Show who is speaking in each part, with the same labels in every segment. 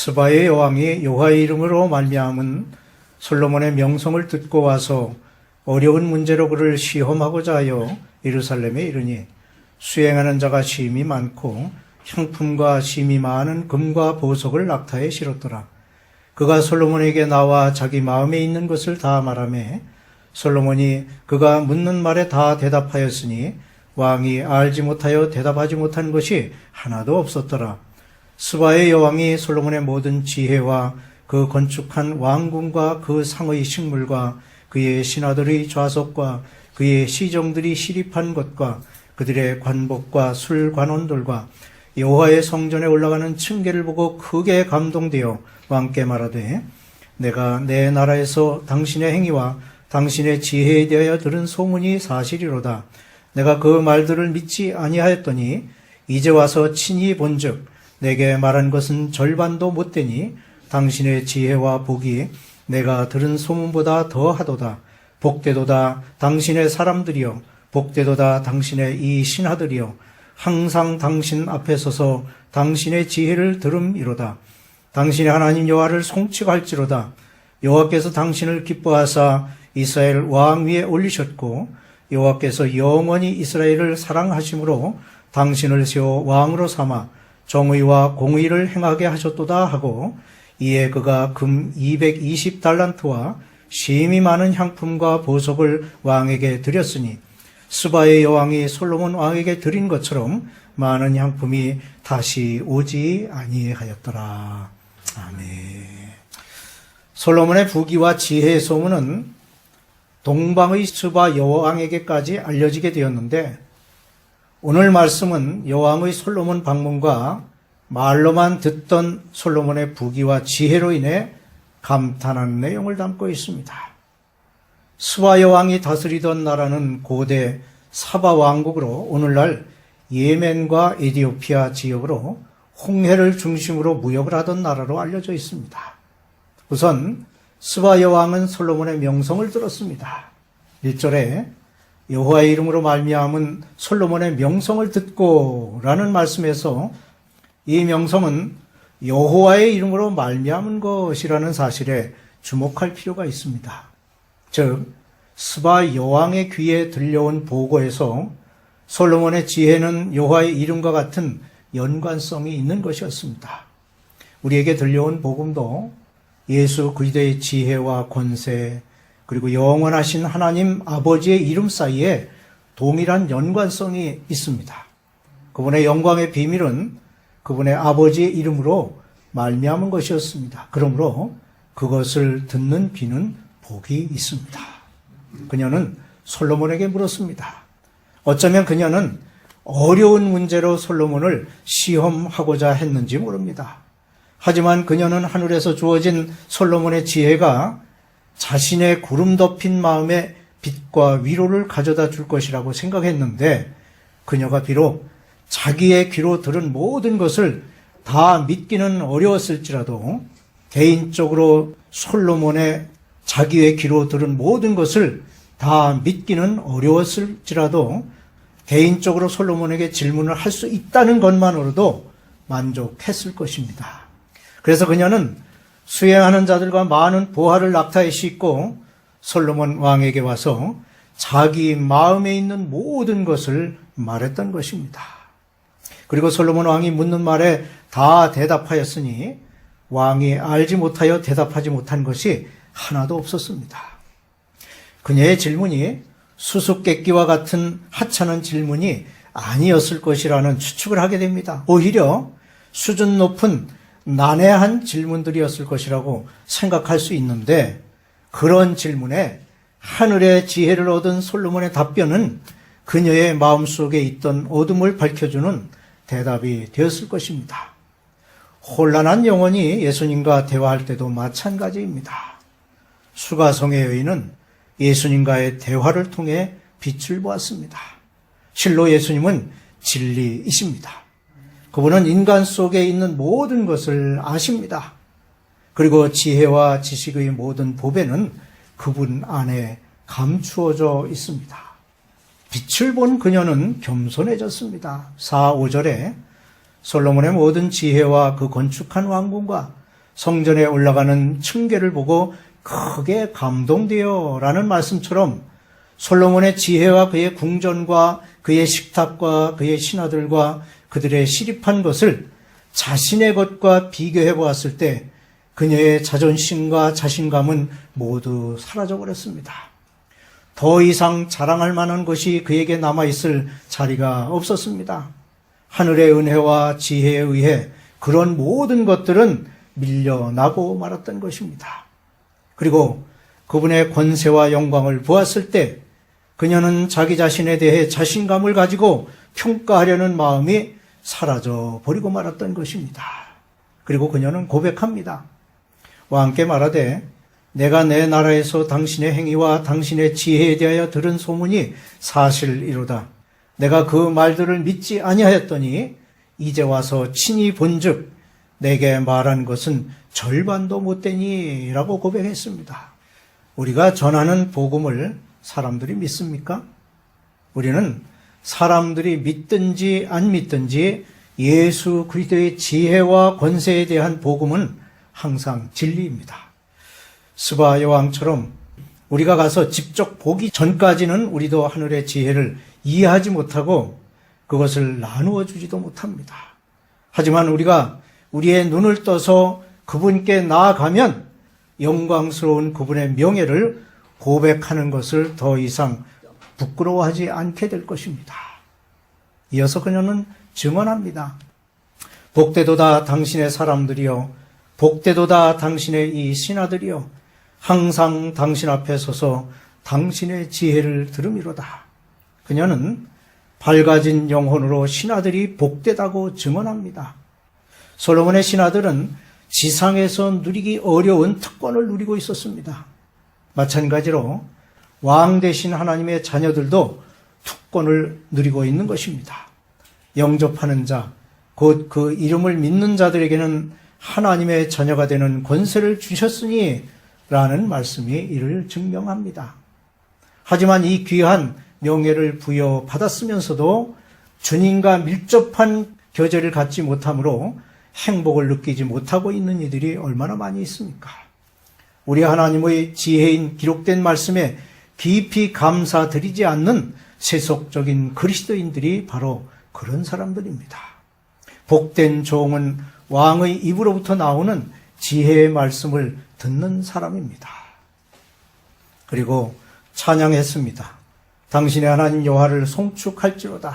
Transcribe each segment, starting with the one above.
Speaker 1: 스바의 여왕이 여호와의 이름으로 말미암은 솔로몬의 명성을 듣고 와서 어려운 문제로 그를 시험하고자 하여 예루살렘에 이르니 수행하는 자가 심이 많고 향품과 심이 많은 금과 보석을 낙타에 실었더라. 그가 솔로몬에게 나와 자기 마음에 있는 것을 다 말하매 솔로몬이 그가 묻는 말에 다 대답하였으니 왕이 알지 못하여 대답하지 못한 것이 하나도 없었더라. 스바의 여왕이 솔로몬의 모든 지혜와 그 건축한 왕궁과 그 상의 식물과 그의 신하들의 좌석과 그의 시정들이 시립한 것과 그들의 관복과 술관원들과 여호와의 성전에 올라가는 층계를 보고 크게 감동되어 왕께 말하되 내가 내 나라에서 당신의 행위와 당신의 지혜에 대하여 들은 소문이 사실이로다. 내가 그 말들을 믿지 아니하였더니 이제 와서 친히 본즉 내게 말한 것은 절반도 못 되니 당신의 지혜와 복이 내가 들은 소문보다 더 하도다. 복되도다 당신의 사람들이여 복되도다 당신의 이 신하들이여 항상 당신 앞에 서서 당신의 지혜를 들음이로다. 당신의 하나님 여호와를 송치할지로다. 여호와께서 당신을 기뻐하사 이스라엘 왕 위에 올리셨고 여호와께서 영원히 이스라엘을 사랑하심으로 당신을 세워 왕으로 삼아 정의와 공의를 행하게 하셨도다 하고 이에 그가 금 220달란트와 심이 많은 향품과 보석을 왕에게 드렸으니 스바의 여왕이 솔로몬 왕에게 드린 것처럼 많은 향품이 다시 오지 아니하였더라. 아멘. 솔로몬의 부귀와 지혜의 소문은 동방의 스바 여왕에게까지 알려지게 되었는데 오늘 말씀은 여왕의 솔로몬 방문과 말로만 듣던 솔로몬의 부귀와 지혜로 인해 감탄하는 내용을 담고 있습니다. 스바 여왕이 다스리던 나라는 고대 사바 왕국으로 오늘날 예멘과 에디오피아 지역으로 홍해를 중심으로 무역을 하던 나라로 알려져 있습니다. 우선 스바 여왕은 솔로몬의 명성을 들었습니다. 1절에 여호와의 이름으로 말미암은 솔로몬의 명성을 듣고라는 말씀에서 이 명성은 여호와의 이름으로 말미암은 것이라는 사실에 주목할 필요가 있습니다. 즉 스바 여왕의 귀에 들려온 보고에서 솔로몬의 지혜는 여호와의 이름과 같은 연관성이 있는 것이었습니다. 우리에게 들려온 복음도 예수 그리스도의 지혜와 권세 그리고 영원하신 하나님 아버지의 이름 사이에 동일한 연관성이 있습니다. 그분의 영광의 비밀은 그분의 아버지의 이름으로 말미암은 것이었습니다. 그러므로 그것을 듣는 귀는 복이 있습니다. 그녀는 솔로몬에게 물었습니다. 어쩌면 그녀는 어려운 문제로 솔로몬을 시험하고자 했는지 모릅니다. 하지만 그녀는 하늘에서 주어진 솔로몬의 지혜가 자신의 구름 덮인 마음에 빛과 위로를 가져다 줄 것이라고 생각했는데 그녀가 비록 자기의 귀로 들은 모든 것을 다 믿기는 어려웠을지라도 개인적으로 솔로몬의 자기의 귀로 들은 모든 것을 다 믿기는 어려웠을지라도 개인적으로 솔로몬에게 질문을 할 수 있다는 것만으로도 만족했을 것입니다. 그래서 그녀는 수행하는 자들과 많은 보화를 낙타에 싣고 솔로몬 왕에게 와서 자기 마음에 있는 모든 것을 말했던 것입니다. 그리고 솔로몬 왕이 묻는 말에 다 대답하였으니 왕이 알지 못하여 대답하지 못한 것이 하나도 없었습니다. 그녀의 질문이 수수께끼와 같은 하찮은 질문이 아니었을 것이라는 추측을 하게 됩니다. 오히려 수준 높은 난해한 질문들이었을 것이라고 생각할 수 있는데 그런 질문에 하늘의 지혜를 얻은 솔로몬의 답변은 그녀의 마음속에 있던 어둠을 밝혀주는 대답이 되었을 것입니다. 혼란한 영혼이 예수님과 대화할 때도 마찬가지입니다. 수가성의 여인은 예수님과의 대화를 통해 빛을 보았습니다. 실로 예수님은 진리이십니다. 그분은 인간 속에 있는 모든 것을 아십니다. 그리고 지혜와 지식의 모든 보배는 그분 안에 감추어져 있습니다. 빛을 본 그녀는 겸손해졌습니다. 4, 5절에 솔로몬의 모든 지혜와 그 건축한 왕궁과 성전에 올라가는 층계를 보고 크게 감동되어 라는 말씀처럼 솔로몬의 지혜와 그의 궁전과 그의 식탁과 그의 신하들과 그들의 시립한 것을 자신의 것과 비교해 보았을 때 그녀의 자존심과 자신감은 모두 사라져 버렸습니다. 더 이상 자랑할 만한 것이 그에게 남아있을 자리가 없었습니다. 하늘의 은혜와 지혜에 의해 그런 모든 것들은 밀려나고 말았던 것입니다. 그리고 그분의 권세와 영광을 보았을 때 그녀는 자기 자신에 대해 자신감을 가지고 평가하려는 마음이 사라져 버리고 말았던 것입니다. 그리고 그녀는 고백합니다. 왕께 말하되 내가 내 나라에서 당신의 행위와 당신의 지혜에 대하여 들은 소문이 사실이로다. 내가 그 말들을 믿지 아니하였더니 이제 와서 친히 본즉 내게 말한 것은 절반도 못되니라고 고백했습니다. 우리가 전하는 복음을 사람들이 믿습니까? 우리는 사람들이 믿든지 안 믿든지 예수 그리스도의 지혜와 권세에 대한 복음은 항상 진리입니다. 스바 여왕처럼 우리가 가서 직접 보기 전까지는 우리도 하늘의 지혜를 이해하지 못하고 그것을 나누어 주지도 못합니다. 하지만 우리가 우리의 눈을 떠서 그분께 나아가면 영광스러운 그분의 명예를 고백하는 것을 더 이상 부끄러워하지 않게 될 것입니다. 이어서 그녀는 증언합니다. 복되도다 당신의 사람들이여, 복되도다 당신의 이 신하들이여, 항상 당신 앞에 서서 당신의 지혜를 들음이로다. 그녀는 밝아진 영혼으로 신하들이 복되다고 증언합니다. 솔로몬의 신하들은 지상에서 누리기 어려운 특권을 누리고 있었습니다. 마찬가지로 왕 대신 하나님의 자녀들도 특권을 누리고 있는 것입니다. 영접하는 자, 곧 그 이름을 믿는 자들에게는 하나님의 자녀가 되는 권세를 주셨으니 라는 말씀이 이를 증명합니다. 하지만 이 귀한 명예를 부여받았으면서도 주님과 밀접한 교제를 갖지 못하므로 행복을 느끼지 못하고 있는 이들이 얼마나 많이 있습니까? 우리 하나님의 지혜인 기록된 말씀에 깊이 감사드리지 않는 세속적인 그리스도인들이 바로 그런 사람들입니다. 복된 종은 왕의 입으로부터 나오는 지혜의 말씀을 듣는 사람입니다. 그리고 찬양했습니다. 당신의 하나님 여호와를 송축할지로다.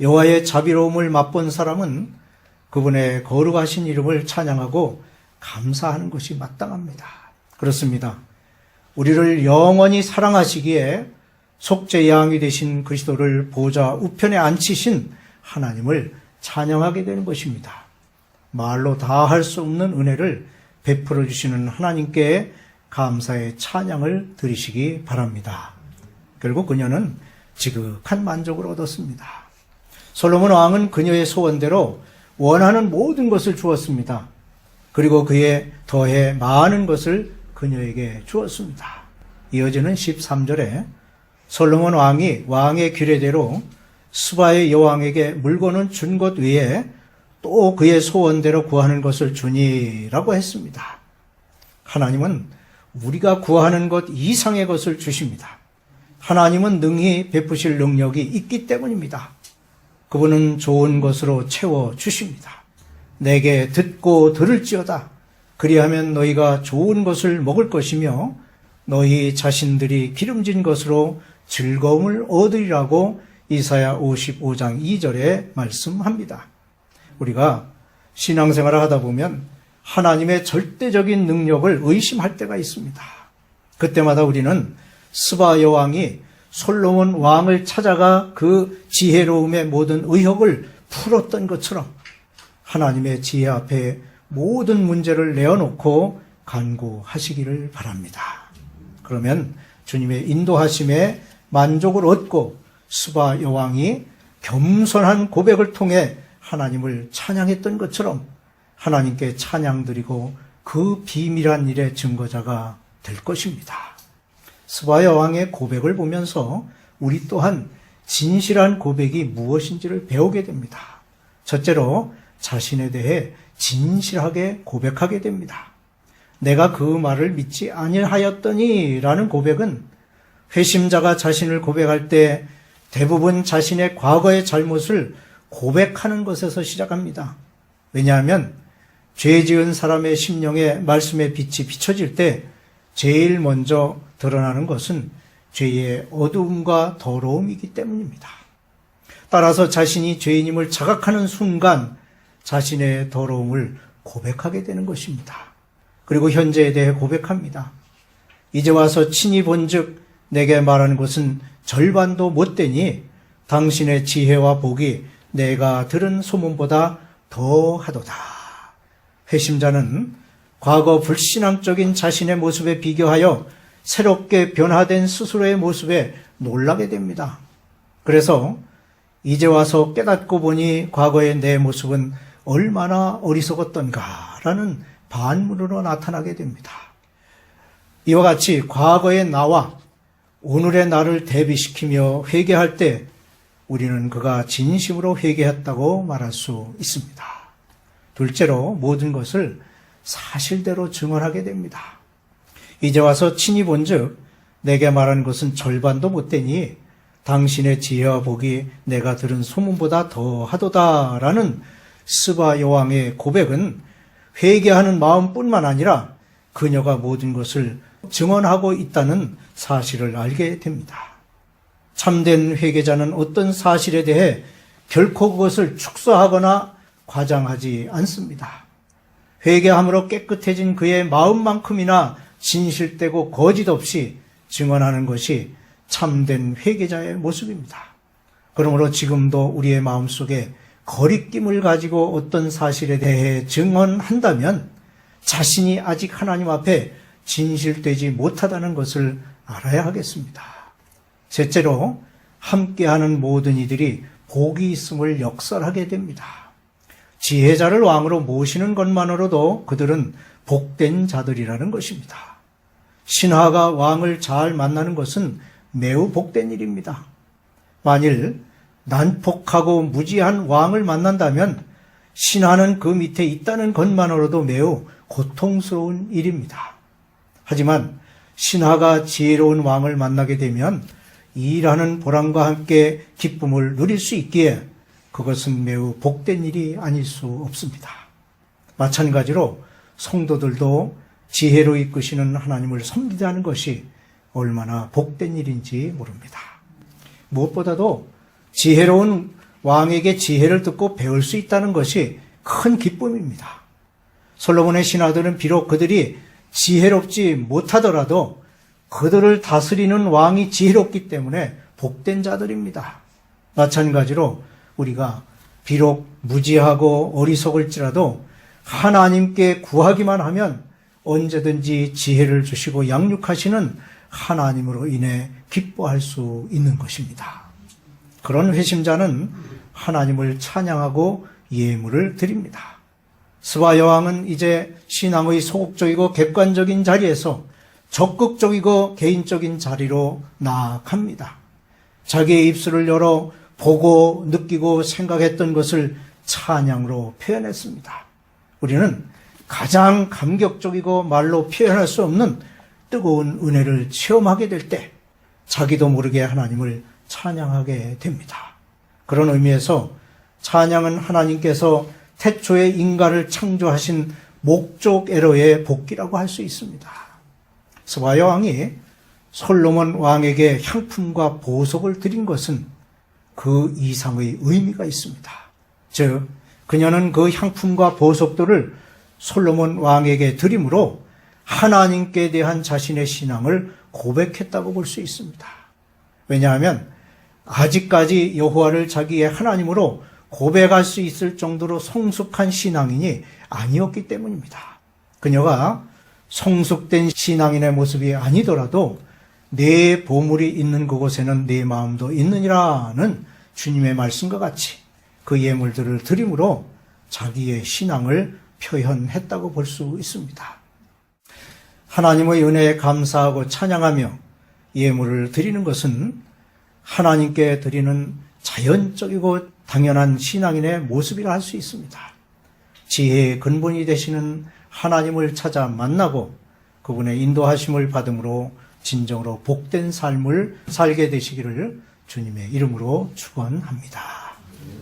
Speaker 1: 여호와의 자비로움을 맛본 사람은 그분의 거룩하신 이름을 찬양하고 감사하는 것이 마땅합니다. 그렇습니다. 우리를 영원히 사랑하시기에 속죄양이 되신 그리스도를 보좌 우편에 앉히신 하나님을 찬양하게 되는 것입니다. 말로 다 할 수 없는 은혜를 베풀어 주시는 하나님께 감사의 찬양을 드리시기 바랍니다. 결국 그녀는 지극한 만족을 얻었습니다. 솔로몬 왕은 그녀의 소원대로 원하는 모든 것을 주었습니다. 그리고 그에 더해 많은 것을 그녀에게 주었습니다. 이어지는 13절에 솔로몬 왕이 왕의 규례대로 스바의 여왕에게 물건은 준것 외에 또 그의 소원대로 구하는 것을 주니라고 했습니다. 하나님은 우리가 구하는 것 이상의 것을 주십니다. 하나님은 능히 베푸실 능력이 있기 때문입니다. 그분은 좋은 것으로 채워 주십니다. 내게 듣고 들을지어다. 그리하면 너희가 좋은 것을 먹을 것이며 너희 자신들이 기름진 것으로 즐거움을 얻으리라고 이사야 55장 2절에 말씀합니다. 우리가 신앙생활을 하다 보면 하나님의 절대적인 능력을 의심할 때가 있습니다. 그때마다 우리는 스바 여왕이 솔로몬 왕을 찾아가 그 지혜로움의 모든 의혹을 풀었던 것처럼 하나님의 지혜 앞에 모든 문제를 내어놓고 간구하시기를 바랍니다. 그러면 주님의 인도하심에 만족을 얻고 수바 여왕이 겸손한 고백을 통해 하나님을 찬양했던 것처럼 하나님께 찬양드리고 그 비밀한 일의 증거자가 될 것입니다. 스바 여왕의 고백을 보면서 우리 또한 진실한 고백이 무엇인지를 배우게 됩니다. 첫째로 자신에 대해 진실하게 고백하게 됩니다. 내가 그 말을 믿지 아니하였더니 라는 고백은 회심자가 자신을 고백할 때 대부분 자신의 과거의 잘못을 고백하는 것에서 시작합니다. 왜냐하면 죄 지은 사람의 심령에 말씀의 빛이 비춰질 때 제일 먼저 드러나는 것은 죄의 어두움과 더러움이기 때문입니다. 따라서 자신이 죄인임을 자각하는 순간 자신의 더러움을 고백하게 되는 것입니다. 그리고 현재에 대해 고백합니다. 이제 와서 친히 본즉 내게 말하는 것은 절반도 못 되니 당신의 지혜와 복이 내가 들은 소문보다 더 하도다. 회심자는 과거 불신앙적인 자신의 모습에 비교하여 새롭게 변화된 스스로의 모습에 놀라게 됩니다. 그래서 이제 와서 깨닫고 보니 과거의 내 모습은 얼마나 어리석었던가라는 반문으로 나타나게 됩니다. 이와 같이 과거의 나와 오늘의 나를 대비시키며 회개할 때 우리는 그가 진심으로 회개했다고 말할 수 있습니다. 둘째로 모든 것을 사실대로 증언하게 됩니다. 이제 와서 친히 본즉 내게 말하는 것은 절반도 못 되니 당신의 지혜와 복이 내가 들은 소문보다 더 하도다라는 스바 여왕의 고백은 회개하는 마음뿐만 아니라 그녀가 모든 것을 증언하고 있다는 사실을 알게 됩니다. 참된 회개자는 어떤 사실에 대해 결코 그것을 축소하거나 과장하지 않습니다. 회개함으로 깨끗해진 그의 마음만큼이나 진실되고 거짓 없이 증언하는 것이 참된 회개자의 모습입니다. 그러므로 지금도 우리의 마음속에 거리낌을 가지고 어떤 사실에 대해 증언한다면 자신이 아직 하나님 앞에 진실되지 못하다는 것을 알아야 하겠습니다. 셋째로 함께하는 모든 이들이 복이 있음을 역설하게 됩니다. 지혜자를 왕으로 모시는 것만으로도 그들은 복된 자들이라는 것입니다. 신하가 왕을 잘 만나는 것은 매우 복된 일입니다. 만일 난폭하고 무지한 왕을 만난다면 신하는 그 밑에 있다는 것만으로도 매우 고통스러운 일입니다. 하지만 신하가 지혜로운 왕을 만나게 되면 일하는 보람과 함께 기쁨을 누릴 수 있기에 그것은 매우 복된 일이 아닐 수 없습니다. 마찬가지로 성도들도 지혜로 이끄시는 하나님을 섬기자는 것이 얼마나 복된 일인지 모릅니다. 무엇보다도 지혜로운 왕에게 지혜를 듣고 배울 수 있다는 것이 큰 기쁨입니다. 솔로몬의 신하들은 비록 그들이 지혜롭지 못하더라도 그들을 다스리는 왕이 지혜롭기 때문에 복된 자들입니다. 마찬가지로 우리가 비록 무지하고 어리석을지라도 하나님께 구하기만 하면 언제든지 지혜를 주시고 양육하시는 하나님으로 인해 기뻐할 수 있는 것입니다. 그런 회심자는 하나님을 찬양하고 예물을 드립니다. 스바 여왕은 이제 신앙의 소극적이고 객관적인 자리에서 적극적이고 개인적인 자리로 나아갑니다. 자기의 입술을 열어 보고 느끼고 생각했던 것을 찬양으로 표현했습니다. 우리는 가장 감격적이고 말로 표현할 수 없는 뜨거운 은혜를 체험하게 될 때 자기도 모르게 하나님을 찬양하게 됩니다. 그런 의미에서 찬양은 하나님께서 태초에 인간을 창조하신 목적 에러의 복귀라고 할 수 있습니다. 스바 여왕이 솔로몬 왕에게 향품과 보석을 드린 것은 그 이상의 의미가 있습니다. 즉, 그녀는 그 향품과 보석들을 솔로몬 왕에게 드림으로 하나님께 대한 자신의 신앙을 고백했다고 볼 수 있습니다. 왜냐하면 아직까지 여호와를 자기의 하나님으로 고백할 수 있을 정도로 성숙한 신앙인이 아니었기 때문입니다. 그녀가 성숙된 신앙인의 모습이 아니더라도 내 보물이 있는 그곳에는 내 마음도 있느니라는 주님의 말씀과 같이 그 예물들을 드림으로 자기의 신앙을 표현했다고 볼 수 있습니다. 하나님의 은혜에 감사하고 찬양하며 예물을 드리는 것은 하나님께 드리는 자연적이고 당연한 신앙인의 모습이라 할 수 있습니다. 지혜의 근본이 되시는 하나님을 찾아 만나고 그분의 인도하심을 받음으로 진정으로 복된 삶을 살게 되시기를 주님의 이름으로 축원합니다.